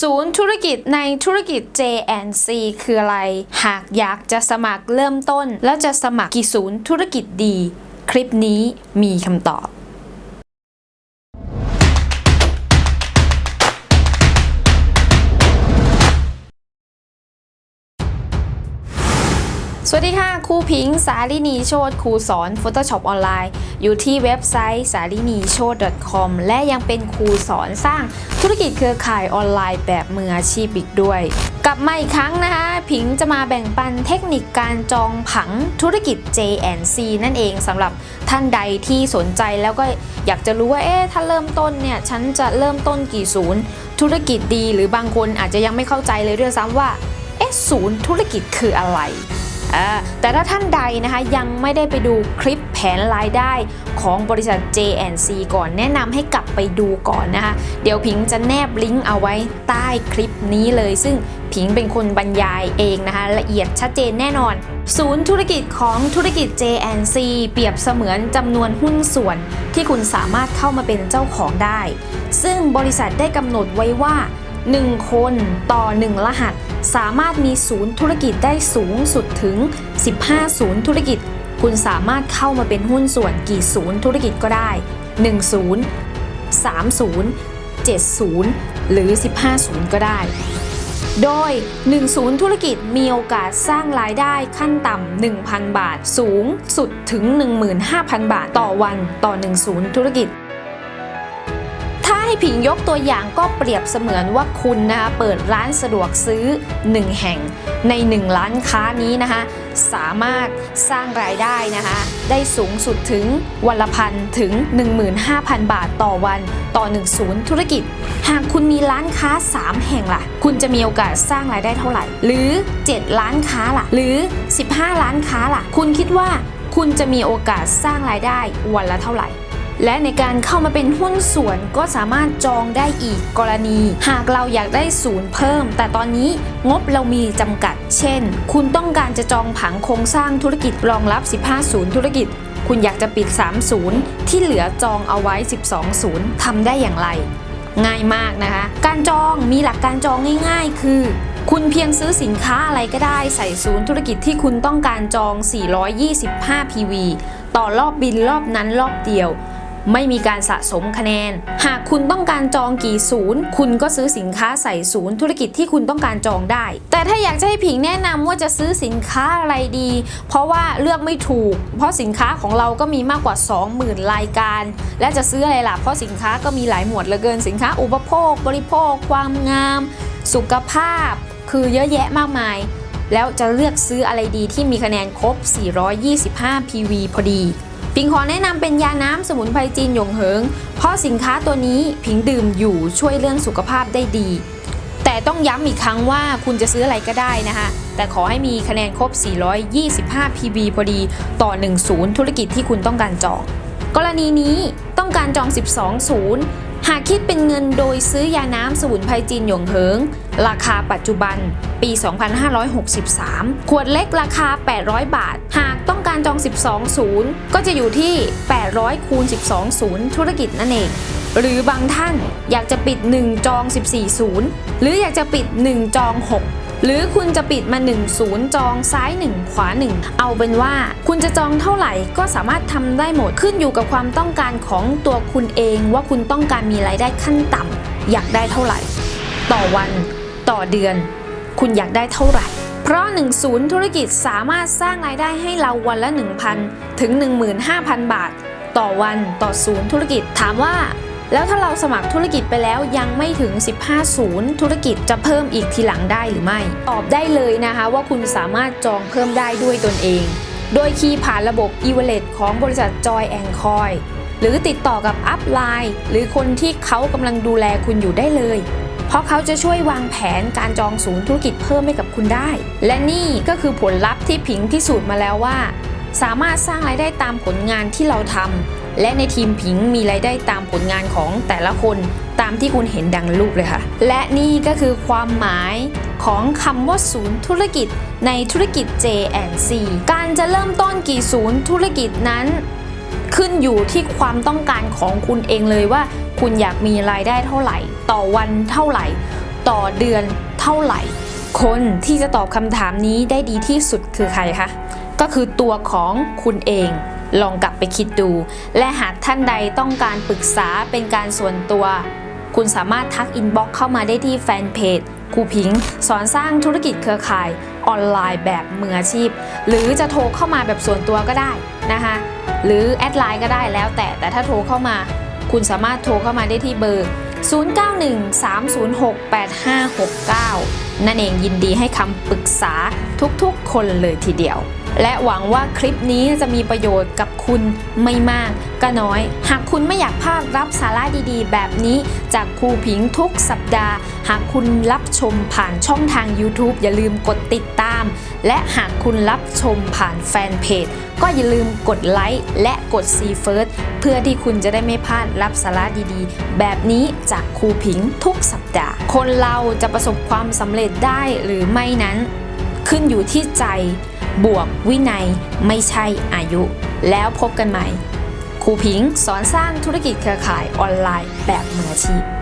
ศูนย์ธุรกิจในธุรกิจ J&C คืออะไร หากอยากจะสมัครเริ่มต้น แล้วจะสมัครกี่ศูนย์ธุรกิจดี คลิปนี้มีคำตอบ สวัสดีค่ะครูพิงค์สาลินีโชตครูสอน Photoshop ออนไลน์ อยู่ที่เว็บไซต์สาลินีโชต .com และยังเป็นครูสอนสร้างธุรกิจเครือข่ายออนไลน์แบบมืออาชีพอีกด้วย กลับมาอีกครั้งนะคะ พิงค์จะมาแบ่งปันเทคนิคการจองผังธุรกิจ JNC นั่นเองสำหรับท่านใดที่สนใจแล้วก็อยากจะรู้ว่าเอ๊ะถ้าเริ่มต้นเนี่ยฉันจะเริ่มต้นกี่ศูนย์ธุรกิจดี หรือบางคนอาจจะยังไม่เข้าใจเลยด้วยซ้ำว่าเอ๊ะศูนย์ธุรกิจคืออะไร แต่ถ้าท่านใดนะคะยังไม่ได้ไปดูคลิปแผนรายได้ของบริษัท J&C ก่อนแนะนำให้กลับไปดูก่อนนะคะ เดี๋ยวพิงจะแนบลิงก์เอาไว้ใต้คลิปนี้เลย ซึ่งพิงเป็นคนบรรยายเองนะคะ ละเอียดชัดเจนแน่นอน ศูนย์ธุรกิจของธุรกิจ J&C เปรียบเสมือนจำนวนหุ้นส่วนที่คุณสามารถเข้ามาเป็นเจ้าของได้ ซึ่งบริษัทได้กำหนดไว้ว่า 1 คนต่อ 1 รหัส สามารถมีศูนย์ธุรกิจได้สูงสุดถึง 15 ศูนย์ธุรกิจ คุณสามารถเข้ามาเป็นหุ้นส่วนกี่ศูนย์ธุรกิจก็ได้1ศูนย์3ศูนย์7ศูนย์หรือ 15 ศูนย์ก็ได้ โดย 1 ศูนย์ธุรกิจมีโอกาสสร้างรายได้ขั้นต่ำ 1,000 บาท สูงสุดถึง 15,000 บาทต่อวันต่อ 1 ศูนย์ธุรกิจ ให้ผิงยกตัวอย่างก็เปรียบเสมือนว่าคุณนะคะเปิดร้านสะดวกซื้อ 1 แห่งใน 1 ร้านค้านี้นะคะสามารถสร้างรายได้นะคะได้สูงสุดถึงวันละพันถึง 15,000 บาทต่อวันต่อ 1 ศูนย์ธุรกิจ หากคุณมีร้านค้า 3 แห่งล่ะ คุณจะมีโอกาสสร้างรายได้เท่าไหร่ หรือ 7 ร้านค้าล่ะ หรือ 15ร้านค้าล่ะ คุณคิดว่าคุณจะมีโอกาสสร้างรายได้วันละเท่าไหร่ และในการเข้ามาเป็นหุ้นส่วนก็สามารถจองได้อีกกรณี หากเราอยากได้ศูนย์เพิ่ม แต่ตอนนี้งบเรามีจำกัด เช่น คุณต้องการจะจองผังโครงสร้างธุรกิจรองรับ 15 ศูนย์ธุรกิจ คุณอยากจะปิด 3 ศูนย์ที่เหลือจองเอาไว้ 12 ศูนย์ทำได้อย่างไร ง่ายมากนะคะ การจองมีหลักการจองง่าย ๆ คือคุณเพียงซื้อสินค้าอะไรก็ได้ใส่ศูนย์ธุรกิจที่คุณต้องการจอง 425 PV ต่อรอบบินรอบนั้นรอบเดียว ไม่มีการสะสมคะแนน หากคุณต้องการจองกี่ศูนย์ คุณก็ซื้อสินค้าใส่ศูนย์ธุรกิจที่คุณต้องการจองได้ แต่ถ้าอยากจะให้ผิงแนะนำว่าจะซื้อสินค้าอะไรดี เพราะว่าเลือกไม่ถูก เพราะสินค้าของเราก็มีมากกว่า 20,000 รายการ และจะซื้ออะไรล่ะ เพราะสินค้าก็มีหลายหมวดเหลือเกินสินค้าอุปโภค บริโภค ความงาม สุขภาพ คือเยอะแยะมากมายแล้วจะเลือกซื้ออะไรดีที่มีคะแนนครบ 425 PV พอดี พิงขอแนะนำเป็นยาน้ำสมุนไพรจีนหยงเหิง เพราะสินค้าตัวนี้พิงดื่มอยู่ช่วยเรื่องสุขภาพได้ดี แต่ต้องย้ำอีกครั้งว่าคุณจะซื้ออะไรก็ได้นะคะแต่ขอให้มีคะแนนครบ 425 PB พอดีต่อ 1 ศูนย์ธุรกิจที่คุณต้องการจอง กรณีนี้ต้องการจอง 12 ศูนย์ หากคิดเป็นเงินโดยซื้อยาน้ำสมุนไพรจีนหยงเหิง ราคาปัจจุบันปี 2563 ขวดเล็กราคา 800 บาท หากต้องการจอง 12 ศูนย์ ก็จะอยู่ที่ 800คูณ12 ศูนย์ธุรกิจนั่นเอง หรือบางท่านอยากจะปิด 1 จอง 14 ศูนย์ หรืออยากจะปิด 1 จอง 6 หรือคุณจะปิดมา1ศูนย์จองซ้าย 1 ขวา 1 เอาเป็นว่า คุณจะจองเท่าไหร่ก็สามารถทำได้หมดขึ้นอยู่กับความต้องการของตัวคุณเองว่าคุณต้องการมีรายได้ขั้นต่ำอยากได้เท่าไหร่ ต่อวันต่อเดือน คุณอยากได้เท่าไหร่ เพราะ 1 ศูนย์ธุรกิจสามารถสร้างรายได้ให้เราวันละ 1,000 ถึง 15,000 บาท ต่อวันต่อศูนย์ธุรกิจถามว่า แล้วถ้าเราสมัครธุรกิจไปแล้วยังไม่ถึง 15ศูนย์ธุรกิจจะเพิ่มอีกทีหลังได้หรือไม่ ตอบได้เลยนะคะว่าคุณสามารถจองเพิ่มได้ด้วยตนเอง โดยคีย์ผ่านระบบ e w a l l e t ของบริษัท Joy and Coin หรือติดต่อกับ Upline หรือคนที่เขากำลังดูแลคุณอยู่ได้เลย เพราะเขาจะช่วยวางแผนการจองศูนย์ธุรกิจเพิ่มให้กับคุณได้ และนี่ก็คือผลลัพธ์ที่ผิงพิสูจน์มาแล้วว่า สามารถสร้างรายได้ตามผลงานที่เราทำ และในทีมผิงมีรายได้ตามผลงานของแต่ละคนตามที่คุณเห็นดังรูปเลยค่ะ และนี่ก็คือความหมายของคำว่าศูนย์ธุรกิจในธุรกิจ J&C การจะเริ่มต้นกี่ศูนย์ธุรกิจนั้นขึ้นอยู่ที่ความต้องการของคุณเองเลยว่า คุณอยากมีรายได้เท่าไหร่ ต่อวันเท่าไหร่ ต่อเดือนเท่าไหร่ คนที่จะตอบคำถามนี้ได้ดีที่สุดคือใครคะ ก็คือตัวของคุณเอง ลองกลับไปคิดดู และหากท่านใดต้องการปรึกษาเป็นการส่วนตัว คุณสามารถทักอินบ็อกเข้ามาได้ที่แฟนเพจครูพิงสอนสร้างธุรกิจเครือข่ายออนไลน์แบบมืออาชีพ หรือจะโทรเข้ามาแบบส่วนตัวก็ได้นะคะ หรือแอดไลน์ก็ได้แล้วแต่แต่ถ้าโทรเข้ามา คุณสามารถโทรเข้ามาได้ที่เบอร์ 0913068569 นั่นเองยินดีให้คำปรึกษาทุกๆคนเลยทีเดียว และหวังว่าคลิปนี้จะมีประโยชน์กับคุณไม่มากก็น้อย หากคุณไม่อยากพลาดรับสาระดีๆ แบบนี้จากครูผิงทุกสัปดาห์ หากคุณรับชมผ่านช่องทาง YouTube อย่าลืมกดติดตาม และหากคุณรับชมผ่านแฟนเพจก็อย่าลืมกดไลค์และกด See First เพื่อที่คุณจะได้ไม่พลาดรับสาระดีๆ แบบนี้จากครูผิงทุกสัปดาห์ คนเราจะประสบความสำเร็จได้หรือไม่นั้น ขึ้นอยู่ที่ใจ บวกวินัยไม่ใช่อายุ แล้วพบกันใหม่ครูพิงสอนสร้างธุรกิจเครือข่ายออนไลน์แบบมืออาชีพ